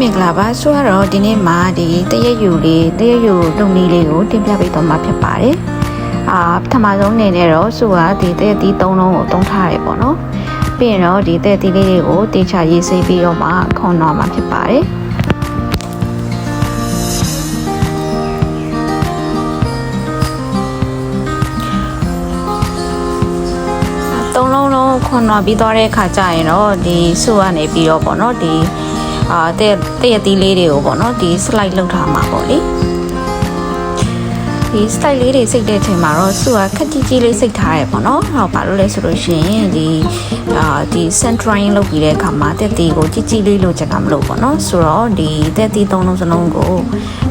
မင်္ဂလာပါဆိုတော့ဒီနေ့မှာဒီတရက်ယူလေးတရက်ယူလုံနီးလေးကိုတင်ပြပေးတော့မှာဖြစ်ပါတယ်အာပထမဆုံးအနေနဲ့တော့ဆိုကဒီတရက်သီး၃လုံးကိုတုံးထားတယ်ပေါ့နော်ပြီးရင်တော့ဒီတရက်သီးလေးတွေကိုတေချာရေးဆေးပြီးတော့မှခွန်တော်မှာဖြစ်ပါတယ်သုံးလုံးလုံးခွန်တော်ပြီးသွားတဲ့အခါကျရင်တော့ဒီဆုကနေပြီးတော့ပေါ့နော်ဒီ အာတဲ့တဲ့ရသီးလေးတွေကိုပေါ့နော်ဒီ slide လောက်ထားမှာပေါ့လေဒီ slide လေးတွေစိတ်တဲ့အချိန်မှာတော့ဆုကခက်ကြီးကြီးလေးစိတ်ထားရပေါ့နော်ဟောဘာလို့လဲဆိုလို့ရှိရင်ဒီအာဒီ centering လုပ်ပြီးတဲ့အခါမှာတက်တီကိုကြီးကြီးလေးလိုချင်တာမလို့ပေါ့နော်ဆိုတော့ဒီတက်တီသုံးလုံးစလုံးကို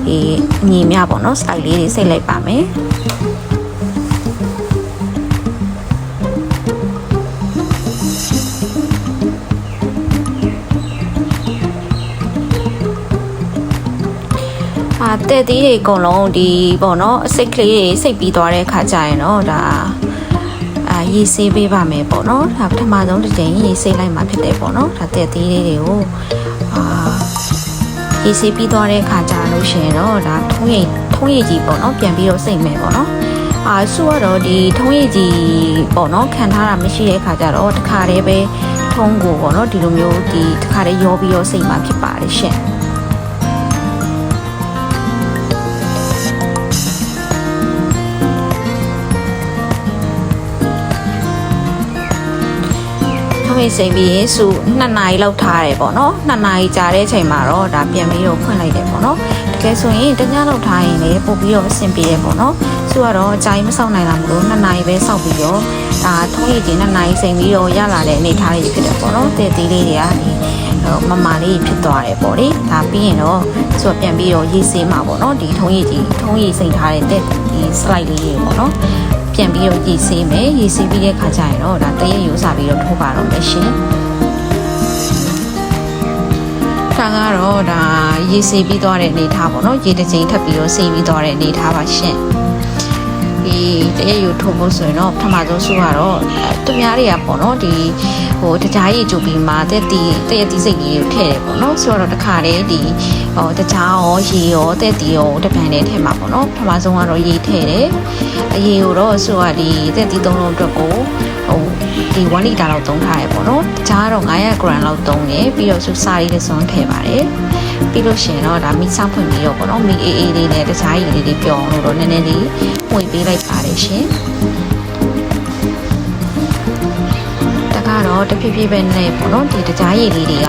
ဒီအညီမြပေါ့နော် slide လေးတွေစိတ်လိုက်ပါမယ် အာတဲ့သီးတွေအကုန်လုံးဒီပေါ့နော်အစိတ်ကလေးတွေစိတ်ပြီးသွားတဲ့ခါကျရင်တော့ဒါအာရေဆေးပေးပါမယ်ပေါ့နော်ဒါပထမဆုံးတစ်ချိန်ရေဆေးလိုက်မှဖြစ်တယ်ပေါ့နော်ဒါတဲ့သီးလေးတွေကိုအာရေဆေးပြီးသွားတဲ့ခါကျလို့ရှိရင်တော့ဒါထုံးရိပ်ထုံးရိပ်ကြီးပေါ့နော်ပြန်ပြီးတော့စိတ်မယ်ပေါ့နော်အာဆူကတော့ဒီထုံးရိပ်ကြီးပေါ့နော်ခံထားတာမရှိတဲ့ခါကျတော့တခါတည်းပဲထုံးကိုပေါ့နော်ဒီလိုမျိုးဒီတခါတည်းရောပြီးတော့စိတ်မှဖြစ်ပါတယ်ရှင် ထမိတ်စိန်ပြီးရင်စု2နာရီလောက်ထားရတယ်ပေါ့နော်2နာရီကြာတဲ့အချိန်မှာတော့ဒါပြန်ပြီးတော့ဖွင့်လိုက်တယ်ပေါ့နော်တကယ်ဆိုရင်တညလောက်ထားရင်လည်းပို့ပြီးတော့အဆင်ပြေတယ်ပေါ့နော်စုကတော့အကြိုင်မဆောက်နိုင်တာမလို့2နာရီပဲဆောက်ပြီးတော့ဒါထုံးရည်ကြီး2နာရီစိန်ပြီးတော့ရလာတဲ့အနေထားလေးဖြစ်တယ်ပေါ့နော်တဲ့သေးလေးတွေက ဒီမမလေးဖြစ်သွားတယ်ပေါ့လေဒါပြီးရင်တော့စုပြန်ပြီးတော့ရေးဆေးမှာပေါ့နော်ဒီထုံးရည်ကြီးထုံးရည်စိန်ထားတဲ့တဲ့ဒီ slide လေးတွေပေါ့နော်ပြန်ပြီးတော့ရည်ဆေးမယ်ရည်ဆေးပြီးတဲ့ခါကျရင်တော့ဒါတရက်ယူစားပြီးတော့ထိုးပါတော့မယ်ရှင်ဒါကတော့ဒါရည်ဆေးပြီးသွားတဲ့အနေထားပေါ့နော်ရေတစ်ချိန်ထပ်ပြီးတော့ဆေးပြီးသွားတဲ့အနေထားပါရှင် ဒီတရက်ယူထိုးဖို့ဆိုရင်တော့ပထမဆုံးစုကတော့သူများတွေကပေါ့နော်ဒီဟိုတကြားရည်ကြိုပြီးမှတက်တီတရက်တီစိတ်ကြီးကိုထည့်တယ်ပေါ့နော်ဆိုတော့တခါတည်းဒီဟိုတကြားရောရေရောတက်တီရောတပံနဲ့ထည့်မှာပေါ့နော်ပထမဆုံးကတော့ရေထည့်တယ်အရေကိုတော့ဆိုတော့ဒီတက်တီသုံးလုံးအတွက်ကိုဟို ဒီ1လီတာလောက်သုံးထားရပေါ့နော်တကြားတော့900 gram လောက်သုံးတယ်ပြီးတော့စုစားရီလေးစွန်းထည့်ပါတယ်ပြီးလို့ရှိရင်တော့ဒါမိစားဖွင့်ပြီးတော့ပေါ့နော်မိအေးအေးလေးနဲ့တကြားရည်လေးတွေပျော်အောင်လို့တော့နည်းနည်းလေးဝင်ပေးလိုက်ပါတယ်ရှင်တကတော့တဖြည်းဖြည်းပဲနဲ့ပေါ့နော်ဒီတကြားရည်လေးတွေက